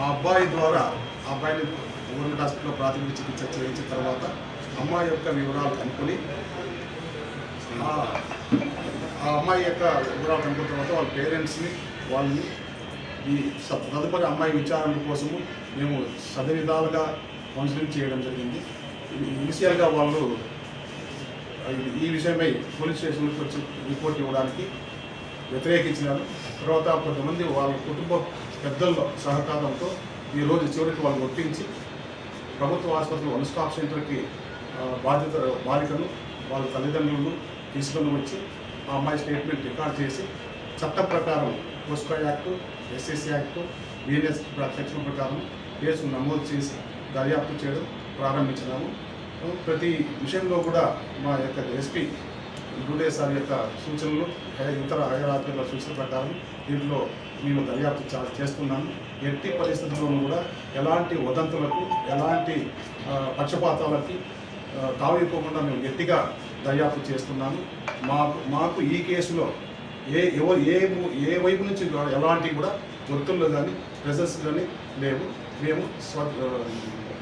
ఆ అబ్బాయి ద్వారా అబ్బాయిని గవర్నమెంట్ హాస్పిటల్లో ప్రాథమిక చికిత్స చేయించిన తర్వాత అమ్మాయి యొక్క వివరాలు కనుక్కొని ఆ ఆ అమ్మాయి యొక్క వివరాలు కనుక్కున్న తర్వాత వాళ్ళ పేరెంట్స్ని వాళ్ళని ఈ తదుపరి అమ్మాయి విచారణ కోసము మేము సదవిధాలుగా కౌన్సిలింగ్ చేయడం జరిగింది. ఇనిషియల్గా వాళ్ళు ఈ- ఈ విషయమై పోలీస్ స్టేషన్కి వచ్చి రిపోర్ట్ ఇవ్వడానికి వ్యతిరేకించినారు. తర్వాత కొంతమంది వాళ్ళ కుటుంబ పెద్దల సహకారంతో ఈరోజు చివరికి వాళ్ళు ఒప్పించి ప్రభుత్వ ఆసుపత్రి వన్ స్టాప్ సెంటర్కి బాధిత బాలికను వాళ్ళ తల్లిదండ్రులను తీసుకొని వచ్చి ఆ అమ్మాయి స్టేట్మెంట్ రికార్డ్ చేసి చట్టం ప్రకారం POCSO act SSC act BNS section ప్రకారం కేసు నమోదు చేసి దర్యాప్తు చేయడం ప్రారంభించినాము. ప్రతి విషయంలో కూడా మా యొక్క ఎస్పీ డూడే సార్ యొక్క సూచనలు ఇతర హైరాత్రిల సూచన ప్రకారం దీంట్లో మేము దర్యాప్తు చా- చేస్తున్నాము ఎట్టి పరిస్థితుల్లోనూ కూడా ఎలాంటి వదంతులకు ఎలాంటి పక్షపాతాలకి ఆ, మేము గట్టిగా దర్యాప్తు చేస్తున్నాము మాకు మాకు ఈ కేసులో ఏ ఎవరు ఏ ఏ వైపు నుంచి ఎలాంటి కూడా ఒత్తుల్లో కానీ ప్రెజర్స్ కానీ లేవు. మేము స్వ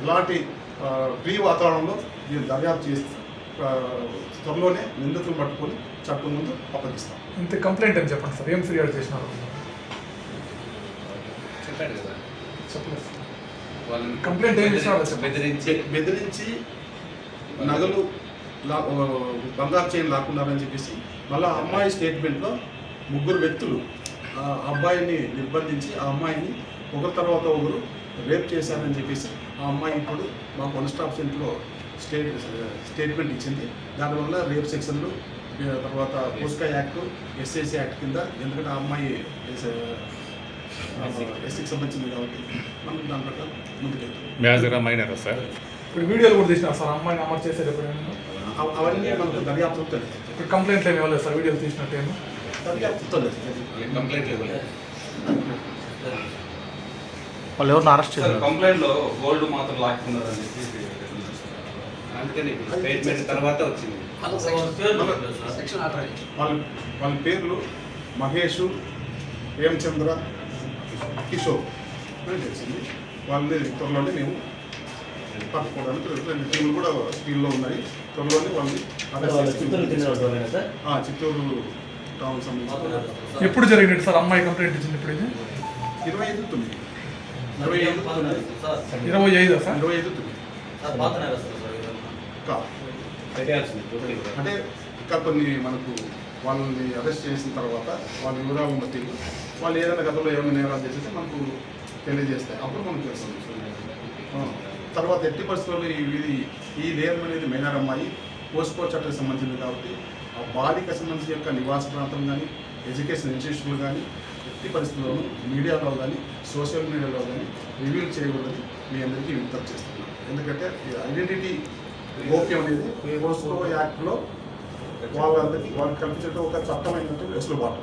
ఇలాంటి ఆ, ఫ్రీ వాతావరణంలో మేము దర్యాప్తు చేస్తున్నాం. త్వరలోనే నిందితులు పట్టుకొని చట్టం ముందు అప్పగిస్తాం. ఇంత కంప్లైంట్ అని చెప్పండి సార్? ఏం ఫిర్యాదు చేసినారు? చెప్పాడు కదా. చెప్పలేదు వాళ్ళని కంప్లైంట్ ఏం. బెదిరించి బెదిరించి నగలు బంగారు చైన్ లాక్కున్నారని చెప్పేసి మళ్ళీ ఆ అమ్మాయి స్టేట్మెంట్లో ముగ్గురు వ్యక్తులు ఆ అబ్బాయిని నిర్బంధించి ఆ అమ్మాయిని ఒకరి తర్వాత ఒకరు రేప్ చేశారని చెప్పేసి ఆ అమ్మాయి ఇప్పుడు మా వన్ స్టాప్ సెంటర్లో స్టేట్ స్టేట్మెంట్ ఇచ్చింది. దానివల్ల రేప్ సెక్షన్లు తర్వాత పోస్కా యాక్ట్ ఎస్ఎస్సి యాక్ట్ కింద ఎందుకంటే ఆ అమ్మాయి ఎస్సీకి సంబంధించింది కాబట్టి మనం దాని ప్రకారం ముందుకెళ్తాం. సార్? ఇప్పుడు వీడియోలు కూడా తీసినారు సార్ అమ్మాయిని అమలు చేసేది ఎప్పుడైనా? అవ- అవన్నీ మనకు దర్యాప్తుతో తెలియదు. ఇప్పుడు కంప్లైంట్లు ఏమి ఇవ్వలేదు సార్ వీడియోలు తీసినట్టేమో దర్యాప్తుతో తెలియదు. వాళ్ళకి కంప్లైంట్ ఇవ్వలేదు? వాళ్ళు ఎవరిని అరెస్ట్ సార్ చేశారు కంప్లైంట్లో గోల్డ్ మాత్రం లాక్కున్నారని చెప్పి అందుకని ఇప్పుడు స్టేట్మెంట్ తర్వాత వచ్చింది. వాళ్ళ వాళ్ళ పేర్లు మహేష్ హేమచంద్ర కిషోర్. అని తెలిసింది. వాళ్ళని త్వరలోనే మేము పట్టుకోవడానికి రెండు టీంలు కూడా స్పీడ్లో ఉన్నాయి. త్వరలోనే వాళ్ళని చిత్తూరు టౌన్ సంబంధించిన ఎప్పుడు జరిగినట్టు సార్ అమ్మాయి కంప్లైంట్ ఇచ్చింది ఇప్పుడు ఇది? ఇరవై ఐదు తొమ్మిది. ఇరవై ఐదు ఇరవై ఐదా సార్? ఇరవై ఐదు తొమ్మిది. టోటల్ అంటే ఇంకా కొన్ని మనకు వాళ్ళని అరెస్ట్ చేసిన తర్వాత వాళ్ళ వివరాలను బట్టి వాళ్ళు ఏదైనా గతంలో ఏమైనా నేరాలు చేస్తే మనకు తెలియజేస్తే అప్పుడు మనకు తెలుస్తుంది. తర్వాత ఎట్టి పరిస్థితుల్లో ఈ ఇది ఈ నేరం అనేది మైనర్ అమ్మాయి పోస్కో చట్టానికి సంబంధించింది కాబట్టి ఆ బాలిక సంబంధించిన యొక్క నివాస ప్రాంతం కానీ ఎడ్యుకేషన్ ఇన్స్టిట్యూషన్లు కానీ ఎట్టి పరిస్థితుల్లోనూ మీడియాలో కానీ సోషల్ మీడియాలో కానీ రివీల్ చేయకూడదని మీ అందరికీ విజ్ఞప్తి చేస్తున్నాను. ఎందుకంటే ఐడెంటిటీ గోప్యం అనేది పోస్కో యాక్ట్లో వాళ్ళందరికీ వాళ్ళకి కల్పించడం ఒక చట్టమైనటువంటి వెసులుబాటు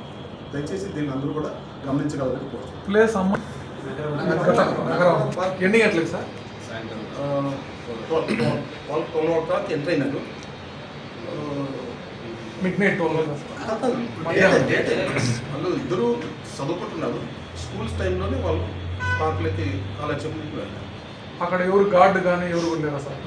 దయచేసి దీన్ని అందరూ కూడా గమనించగలరని కోరుతున్నాను. ప్లేస్ నగరం. ఎన్ని గంటలకు సార్? వాళ్ళు ట్వెల్వ్ ఓ క్లాక్ ఎంటర్ అయినారు. Midnight twelve date date వాళ్ళు ఇద్దరు చదువుకుంటున్నారు. స్కూల్స్ టైంలోనే వాళ్ళు పార్కులకి కాలేజీకి వెళ్ళారు. అక్కడ ఎవరు గార్డు కానీ ఎవరు కూడా లేరా సార్?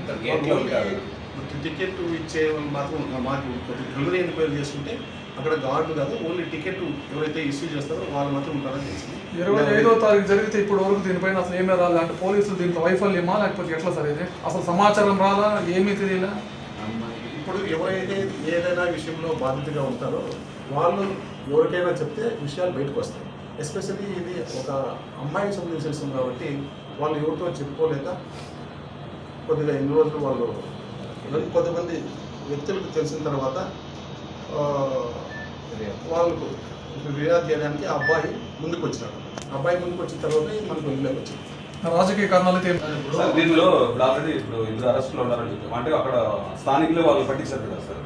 టికెట్ ఇచ్చే వాళ్ళు మాత్రం మాకు ప్రిలిమినరీ ఎంక్వైరీ చేసుకుంటే అక్కడ గార్డు కాదు ఓన్లీ టికెట్ ఎవరైతే ఇష్యూ చేస్తారో వాళ్ళు మాత్రం ఉంటారని తెలిసింది ఇరవై ఐదో తారీఖు జరిగితే ఇప్పుడు వరకు దీనిపైన అసలు ఏమీ రాలేదు. అంటే పోలీసులు దీంట్లో వైఫల్యమా లేకపోతే ఎట్లా సార్ ఇది? అసలు సమాచారం రాలా? ఏమీ తెలియలా? ఇప్పుడు ఎవరైతే ఏదైనా విషయంలో బాధ్యతగా ఉంటారో వాళ్ళు ఎవరికైనా చెప్తే విషయాలు బయటకు వస్తాయి. ఎస్పెషల్లీ ఇది ఒక అమ్మాయికి సంబంధించిన విషయం కాబట్టి వాళ్ళు ఎవరితో చెప్పుకోలేక కొద్దిగా ఎన్ని రోజులు వాళ్ళు కొంతమంది వ్యక్తులకు తెలిసిన తర్వాత ఆ, వాళ్ళకు ఫిర్యాదు చేయడానికి ఆ అబ్బాయి ముందుకు వచ్చినాడు ఆ అబ్బాయి ముందుకు వచ్చిన తర్వాత మనకు వెళ్ళలేక వచ్చింది రాజకీయ కారణాలు సార్ దీనిలో ఇప్పుడు ఆల్రెడీ ఇప్పుడు ఇద్దరు అరెస్టులు ఉన్నారని చెప్పి అంటే అక్కడ స్థానికులే వాళ్ళు పట్టించారు కదా సార్?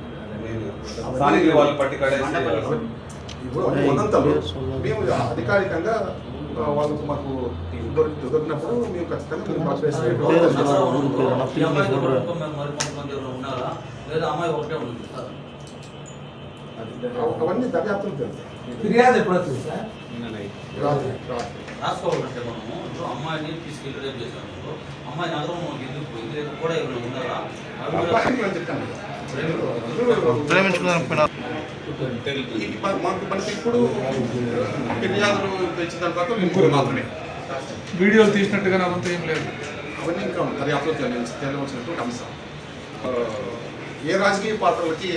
స్థానికులే వాళ్ళు పట్టి కడేసి ఇప్పుడు మేము అధికారికంగా వాళ్ళకు మాకు దొరికి దొరికినప్పుడు మేము ఖచ్చితంగా లేదా అమ్మాయి ఒకటే ఉంది సార్? అవన్నీ దర్యాప్తులు ఫిర్యాదు ఎప్పుడు వచ్చింది సార్ రాసుకోవాలంటే మనము ఇప్పుడు అమ్మాయిని తీసుకెళ్ళి రేపు చేసినప్పుడు అమ్మాయి నగరం ఎందుకు పోయింది? కూడా ఉన్నారా. ప్రేమించుకున్నాను ఈ మ- మాకు మనకి ఇప్పుడు ఫిర్యాదులు తెచ్చిన తర్వాత ముగ్గురు మాత్రమే. వీడియోలు తీసినట్టుగానే అదంతా ఏం లేదు. అవన్నీ ఇంకా దర్యాప్తులో తెలియ- తెలియవలసినటువంటి అంశం. ఏ రాజకీయ పార్టీలకి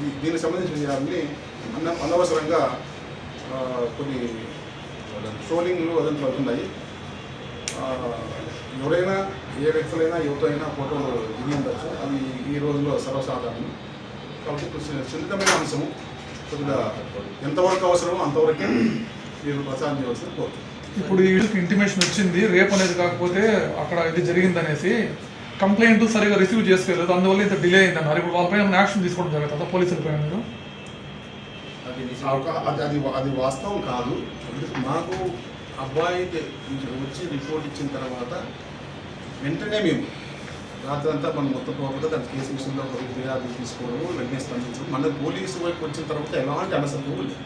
దీ- దీనికి సంబంధించిన విషయాన్ని అన్న అనవసరంగా కొన్ని ట్రోలింగ్లు అదంతా అవుతున్నాయి. ఆ, ఎవరైనా ఏ వ్యక్తులైనా ఎవరితో అయినా ఫోటోలు దిగి ఉండొచ్చు. అది ఈ రోజుల్లో సర్వసాధారణం. కాబట్టి సున్నితమైన అంశము. కొద్దిగా ఎంతవరకు అవసరమో అంతవరకే మీరు ప్రచారం చేయవలసిన కోరుతున్నాను ఇప్పుడు ఈ ఇంటిమేషన్ వచ్చింది. రేపు అనేది కాకపోతే అక్కడ ఇది జరిగిందనేసి కంప్లైంట్ సరిగా రిసీవ్ చేసుకోలేదు. అందువల్ల ఇంత డిలే అయిందన్నారు. ఇప్పుడు వాళ్ళపైన ఏమైనా యాక్షన్ తీసుకోవడం జరుగుతుందా? పోలీసుల పైన మీరు? అది అది అది అది వాస్తవం కాదు. మాకు అబ్బాయి వచ్చి రిపోర్ట్ ఇచ్చిన తర్వాత వెంటనే మేము రాత్రి అంతా మనం మొత్తం పోకుండా దాని కేసు విషయంలో ఒక ఫిర్యాదు తీసుకోవడము వెంటనే స్పందించడం. మళ్ళీ పోలీసు వైపు వచ్చిన తర్వాత ఎలాంటి అనసరం లేదు.